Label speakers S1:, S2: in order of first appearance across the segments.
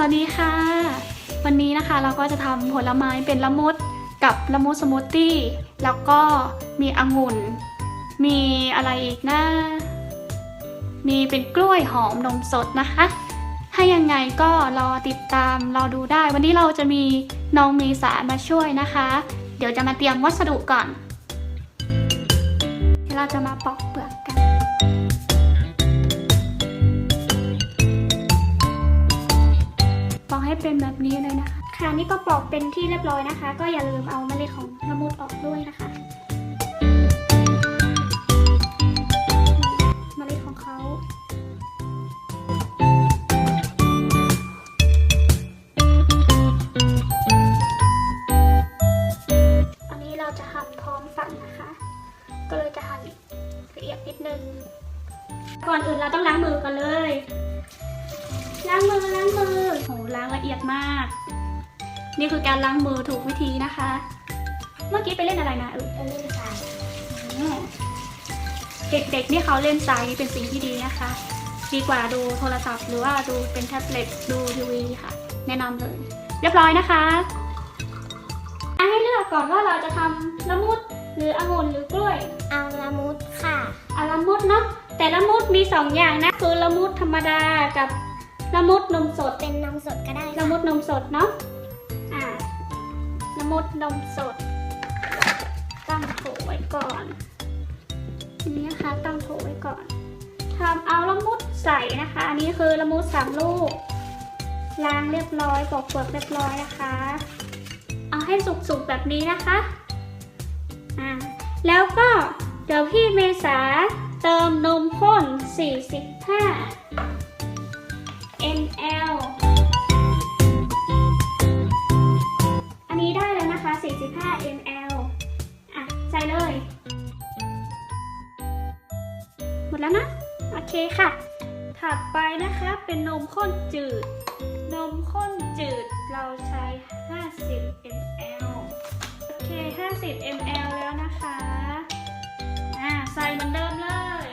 S1: สวัสดีค่ะ วันนี้นะคะเราก็จะทำผลไม้เป็นละมุดกับละมุดสมูทตี้ แล้วก็มีองุ่น มีอะไรอีกนะมีเป็นกล้วยหอมนมสดนะคะ ถ้ายังไงก็รอติดตามรอดูได้ วันนี้เราจะมีน้องเมษามาช่วยนะคะ เดี๋ยวจะมาเตรียมวัสดุก่อนเดี๋ยวเราจะมาปอกเปลือก เป็นแบบนี้เลยนะคะ ค่ะนี่ก็ปอกเป็นที่เรียบร้อยนะคะ ก็อย่าลืมเอาเมล็ดของละมุดออกด้วยนะคะเมล็ดของเขาอันนี้เราจะหั่นพร้อมปั่นนะคะ ก็เลยจะหั่นละเอียดนิดนึง ก่อนอื่นเราต้องล้างมือก่อนเลย ล้างมือล้างมือโหล้างละเอียดมาก นี่คือการล้างมือถูกวิธีนะคะ เมื่อกี้ไปเล่นอะไรนะเออ
S2: เล่นค่ะ
S1: อืมเด็กๆนี่เขาเล่นทรายนี่เป็นสิ่งที่ดีนะคะ ดีกว่าดูโทรศัพท์ หรือว่าดูเป็นแท็บเล็ตดูทีวีค่ะ แนะนำเลย เรียบร้อยนะคะอะให้เลือกก่อนว่าเราจะทำละมุดหรือองุ่นหรือกล้วย
S2: เอาละมุดค่ะ
S1: อะละมุดเนาะแต่ละมุดมีสองอย่างนะคือละมุดธรรมดากับ ละมุดนมสด
S2: เป็นนมสดก็ได้
S1: ละ
S2: ค่ะ
S1: มุดนมสดเนาะอ่าละมุดนมสดตั้งโถไว้ก่อนทีนี้นะคะตั้งโถไว้ก่อนทำเอาละมุดใส่นะคะ อันนี้คือละมุดสามลูกล้างเรียบร้อยปอกเปลือกเรียบร้อยนะคะ เอาให้สุกๆแบบนี้นะคะอ่าแล้วก็เดี๋ยวพี่เมษาเติมนมข้น 45 หมดแล้วนะ โอเคค่ะ ถัดไปนะคะเป็นนมข้นจืด นมข้นจืดเราใช้ 50 ml โอเค 50 ml แล้วนะคะ อ่า ใส่เหมือนเดิมเลย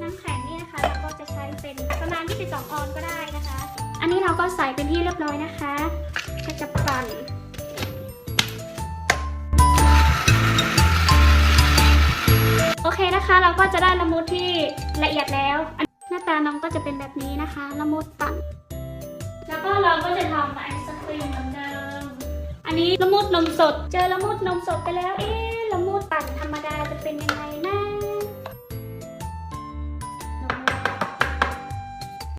S1: น้ำแข็งนี่นะคะเราก็จะใช้เป็นประมาณ22ออนก็ได้นะคะ อันนี้เราก็ใส่เป็นที่เรียบร้อยนะคะ ก็จะปั่น นะคะเราก็จะได้ละมุดที่ละเอียดแล้ว หน้าตาน้องก็จะเป็นแบบนี้นะคะ ละมุดปั่นแล้วก็เราก็จะทำไอศครีมเหมือนเดิม อันนี้ละมุดนมสด เจอละมุดนมสดไปแล้ว เอ๊ะละมุดปั่นธรรมดาจะเป็นยังไง